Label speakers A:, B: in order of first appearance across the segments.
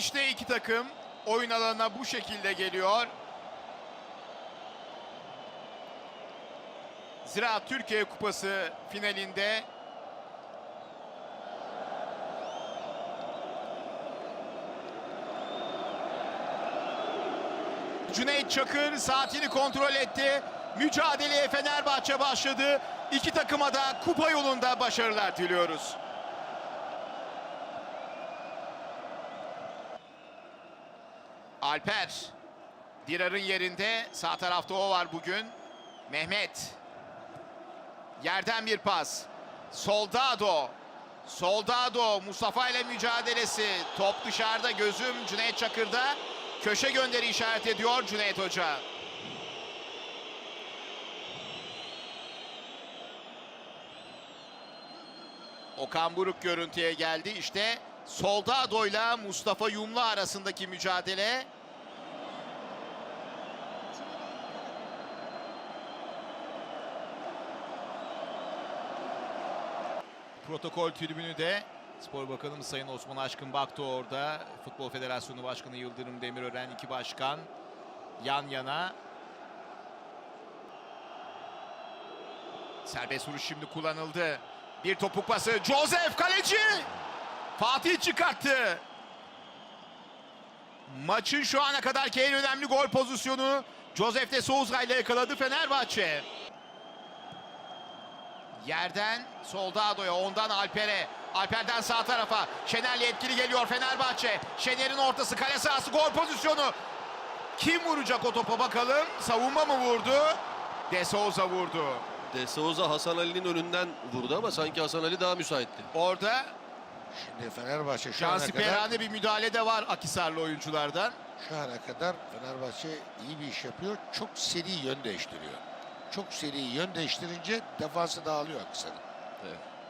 A: İşte iki takım oyun alanına bu şekilde geliyor. Ziraat Türkiye Kupası finalinde Cüneyt Çakır saatini kontrol etti. Mücadeleye Fenerbahçe başladı. İki takıma da kupa yolunda başarılar diliyoruz. Alper. Dirar'ın yerinde. Sağ tarafta o var bugün. Mehmet. Yerden bir pas. Soldado. Soldado Mustafa ile mücadelesi. Top dışarıda gözüm Cüneyt Çakır'da. Köşe gönderi işaret ediyor Cüneyt Hoca. Okan Buruk görüntüye geldi. İşte Soldado ile Mustafa Yumlu arasındaki mücadele. Protokol tribünü de Spor Bakanımız Sayın Osman Aşkın baktı orada. Futbol Federasyonu Başkanı Yıldırım Demirören iki başkan yan yana. Serbest vuruş şimdi kullanıldı. Bir topuk pası. Joseph kaleci. Fatih çıkarttı. Maçın şu ana kadarki en önemli gol pozisyonu Joseph de Souza ile yakaladı Fenerbahçe. Yerden Soldado'ya ondan Alper'e. Alper'den sağ tarafa. Şener'le etkili geliyor Fenerbahçe. Şener'in ortası kale sahası gol pozisyonu. Kim vuracak o topa bakalım. Savunma mı vurdu? De Souza vurdu.
B: De Souza Hasan Ali'nin önünden vurdu ama sanki Hasan Ali daha müsaitti.
A: Orada
C: Şimdi Fenerbahçe şu ana kadar
A: bir müdahale de var Akisarlı oyunculardan.
C: şu ana kadar Fenerbahçe iyi bir iş yapıyor. Çok seri yön değiştiriyor. Çok seri yön değiştirince defansı dağılıyor Akhisar'ın.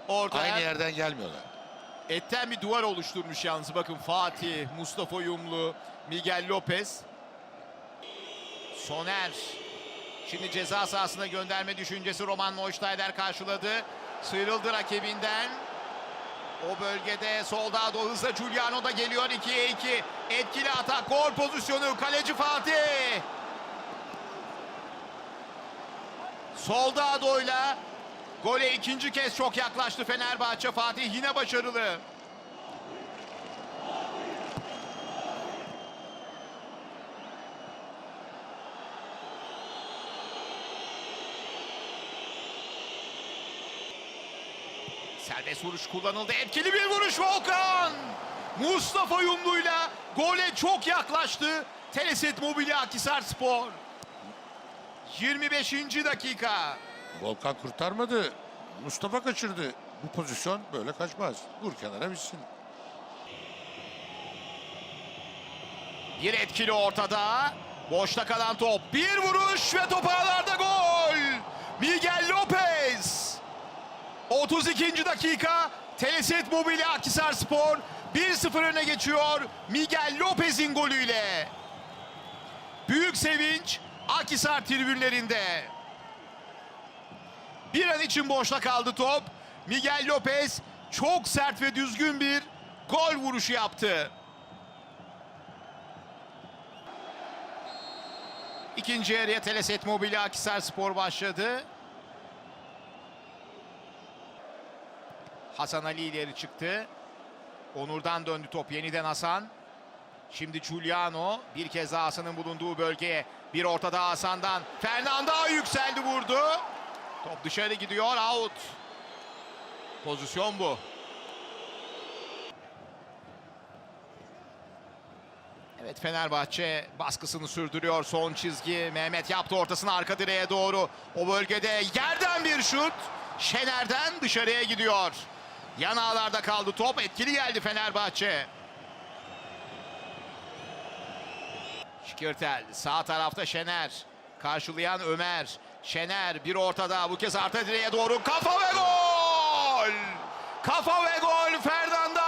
A: Orada
C: Aynı
A: er-
C: yerden gelmiyorlar.
A: etten bir duvar oluşturmuş yalnız. Bakın Fatih, Mustafa Yumlu, Miguel Lopez. Soner. Şimdi ceza sahasına gönderme düşüncesi Roman Neustadter karşıladı. Sıyrıldı rakibinden. O bölgede Soldado hızla Giuliano da geliyor 2'ye 2. Etkili atak gol pozisyonu kaleci Fatih. Soldado'yla gole ikinci kez çok yaklaştı Fenerbahçe. Fatih yine başarılı. Serbest vuruş kullanıldı. Etkili bir vuruş Volkan. Mustafa Yumlu'yla gole çok yaklaştı. Teleset Mobilya Akisar Spor. 25. dakika.
C: Volkan kurtarmadı. Mustafa kaçırdı. Bu pozisyon böyle kaçmaz. Vur kenara bitsin.
A: Bir etkili ortada. Boşta kalan top. Bir vuruş ve top ağlarda gol. Miguel Lopez. 32. dakika. Teleset Mobilya Akisar Spor 1-0 öne geçiyor. Miguel Lopez'in golüyle. Büyük sevinç Akisar tribünlerinde. Bir an için boşta kaldı top. Miguel Lopez çok sert ve düzgün bir gol vuruşu yaptı. İkinci yarıya Teleset Mobilya Akisar Spor başladı. Hasan Ali ileri çıktı. Onur'dan döndü top yeniden Hasan. Şimdi Giuliano bir kez daha Hasan'ın bulunduğu bölgeye bir ortada Hasan'dan. Fernando yükseldi vurdu. Top dışarı gidiyor out. Pozisyon bu. Evet Fenerbahçe baskısını sürdürüyor. Son çizgi Mehmet yaptı ortasını arka direğe doğru. O bölgede yerden bir şut. Şener'den dışarıya gidiyor. Yan ağlarda kaldı top. Etkili geldi Fenerbahçe. Şikirtel sağ tarafta Şener. Karşılayan Ömer. Şener bir ortada bu kez arka direğe doğru kafa ve gol! Kafa ve gol Fernando!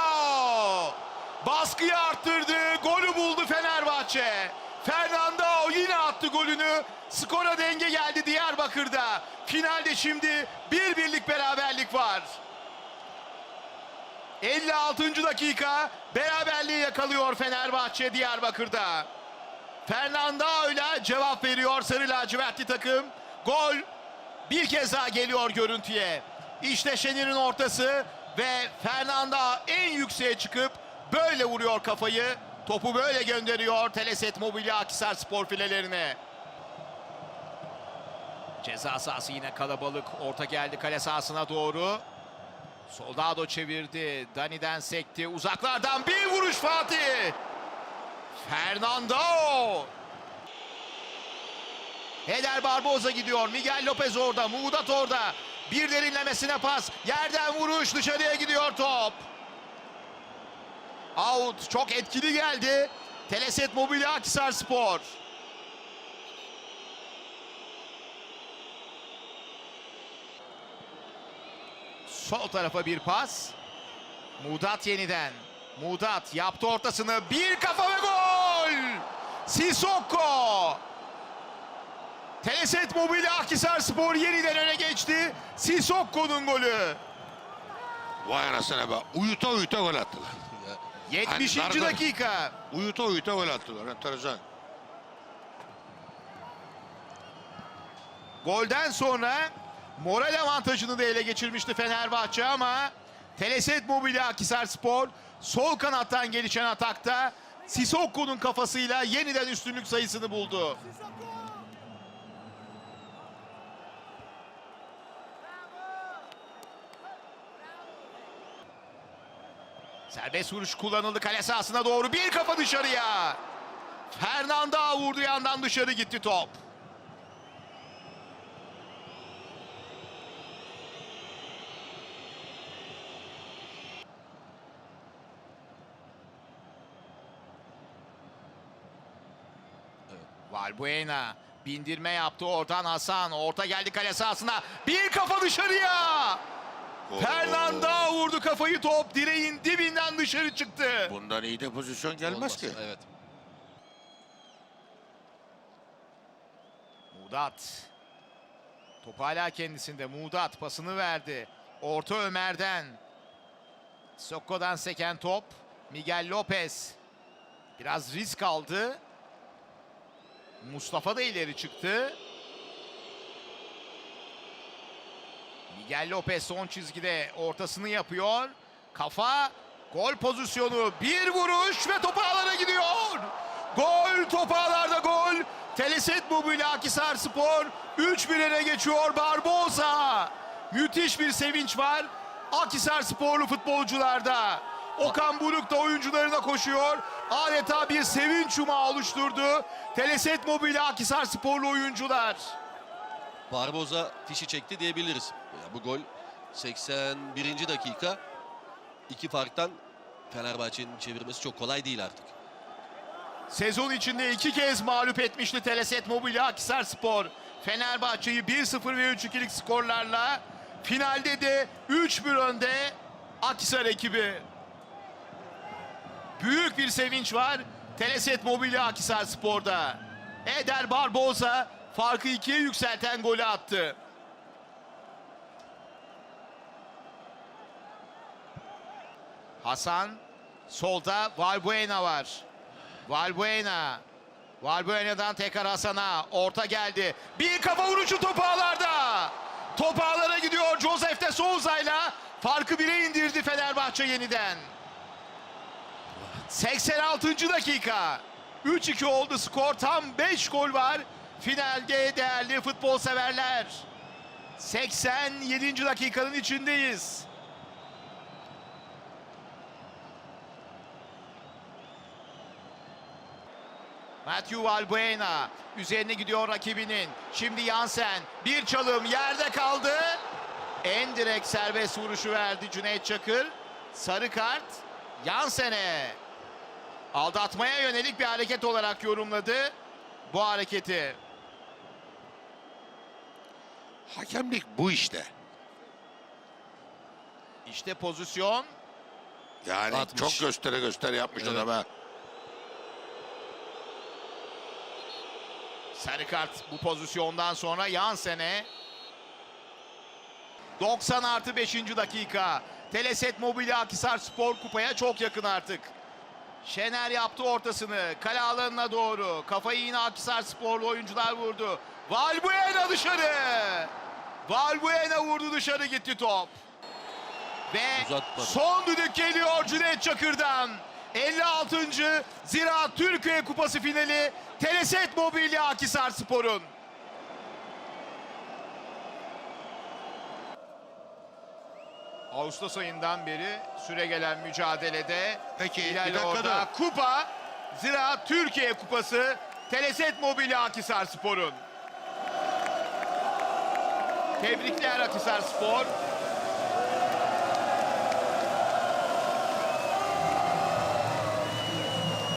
A: Baskıyı arttırdı, golü buldu Fenerbahçe. Fernando yine attı golünü. Skora denge geldi Diyarbakır'da. Finalde şimdi bir birlik beraberlik var. 56. dakika beraberliği yakalıyor Fenerbahçe Diyarbakır'da. Fernanda öyle cevap veriyor Sarı lacivertli takım. Gol bir kez daha geliyor görüntüye. İşte Şener'in ortası ve Fernanda en yükseğe çıkıp böyle vuruyor kafayı. Topu böyle gönderiyor Teleset Mobilya Akisar spor filelerine. Ceza sahası yine kalabalık. Orta geldi kale sahasına doğru. Soldado çevirdi. Dani'den sekti. Uzaklardan bir vuruş Fatih. Fernando. Heder Barboza gidiyor. Miguel Lopez orada. Muğdat orada. Bir derinlemesine pas. Yerden vuruş. Dışarıya gidiyor top. Out. Çok etkili geldi. Teleset Mobilya Akisar Spor. Sol tarafa bir pas. Mudat yeniden. Mudat yaptı ortasını. Bir kafa ve gol! Sissoko! Teleset Mobilya Akhisar Spor yeniden öne geçti. Sissoko'nun golü.
C: Vay anasına be. Uyuta uyuta gol attılar.
A: 70.
C: Hani
A: dakika.
C: Uyuta uyuta gol attılar. Enteresan.
A: Golden sonra moral avantajını da ele geçirmişti Fenerbahçe ama Teleset Mobilya Akhisar Spor sol kanattan gelişen atakta Sissoko'nun kafasıyla yeniden üstünlük sayısını buldu. Serbest vuruş kullanıldı kale sahasına doğru bir kafa dışarıya. Fernanda vurdu yandan dışarı gitti top. Valbuena bindirme yaptı oradan Hasan. Orta geldi kale sahasına. Bir kafa dışarıya. Fernanda vurdu kafayı top direğin dibinden dışarı çıktı.
C: Bundan iyi de pozisyon gelmez
B: Olmaz.
C: ki.
B: Evet.
A: Mudat. Top hala kendisinde. Mudat pasını verdi. Orta Ömer'den. Sokko'dan seken top. Miguel Lopez. Biraz risk aldı. Mustafa da ileri çıktı. Miguel Lopez son çizgide ortasını yapıyor. Kafa gol pozisyonu bir vuruş ve top ağlara gidiyor. Gol top ağlarda gol. Teleset Mobilya Akisar Spor 3-1 öne geçiyor Barbosa. Müthiş bir sevinç var. Akisar sporlu futbolcularda. Okan Buruk da oyuncularına koşuyor. Adeta bir sevinç yumağı oluşturdu. Teleset Mobilya Akisar sporlu oyuncular.
B: Barboza fişi çekti diyebiliriz. Ya bu gol 81. dakika. iki farktan Fenerbahçe'nin çevirmesi çok kolay değil artık.
A: Sezon içinde iki kez mağlup etmişti Teleset Mobilya Akhisar Spor. Fenerbahçe'yi 1-0 ve 3-2'lik skorlarla finalde de 3-1 önde Akhisar ekibi. Büyük bir sevinç var Teleset Mobilya Akhisar Spor'da. Eder Barboza farkı ikiye yükselten golü attı. Hasan solda Valbuena var. Valbuena. Valbuena'dan tekrar Hasan'a. Orta geldi. Bir kafa vuruşu top ağlarda. Top ağlara gidiyor Josef de Souza'yla. Farkı bire indirdi Fenerbahçe yeniden. 86. dakika. 3-2 oldu skor. Tam 5 gol var. Finalde değerli futbol severler. 87. dakikanın içindeyiz. Matthew Valbuena üzerine gidiyor rakibinin. Şimdi Yansen bir çalım yerde kaldı. En direkt serbest vuruşu verdi Cüneyt Çakır. Sarı kart Yansen'e. Aldatmaya yönelik bir hareket olarak yorumladı bu hareketi.
C: Hakemlik bu işte.
A: İşte pozisyon.
C: Yani
B: Atmış.
C: çok göstere göster yapmış
B: Evet.
C: adam ha.
A: Sarı kart bu pozisyondan sonra Yansen'e 90 artı 5. dakika. Teleset Mobilya Akisar Spor Kupa'ya çok yakın artık. Şener yaptı ortasını. Kale alanına doğru. Kafayı yine Akisar Sporlu oyuncular vurdu. Valbuena dışarı. Valbuena vurdu dışarı gitti top. Ve
B: Uzatmadı.
A: son düdük geliyor Cüneyt Çakır'dan. 56. Ziraat Türkiye Kupası finali Teleset Mobilya Akisar Spor'un. Ağustos ayından beri süre gelen mücadelede
C: Peki, bir dakika
A: orada
C: da.
A: kupa Ziraat Türkiye Kupası Teleset Mobilya Akisar Spor'un. Tebrikler Akisar Spor.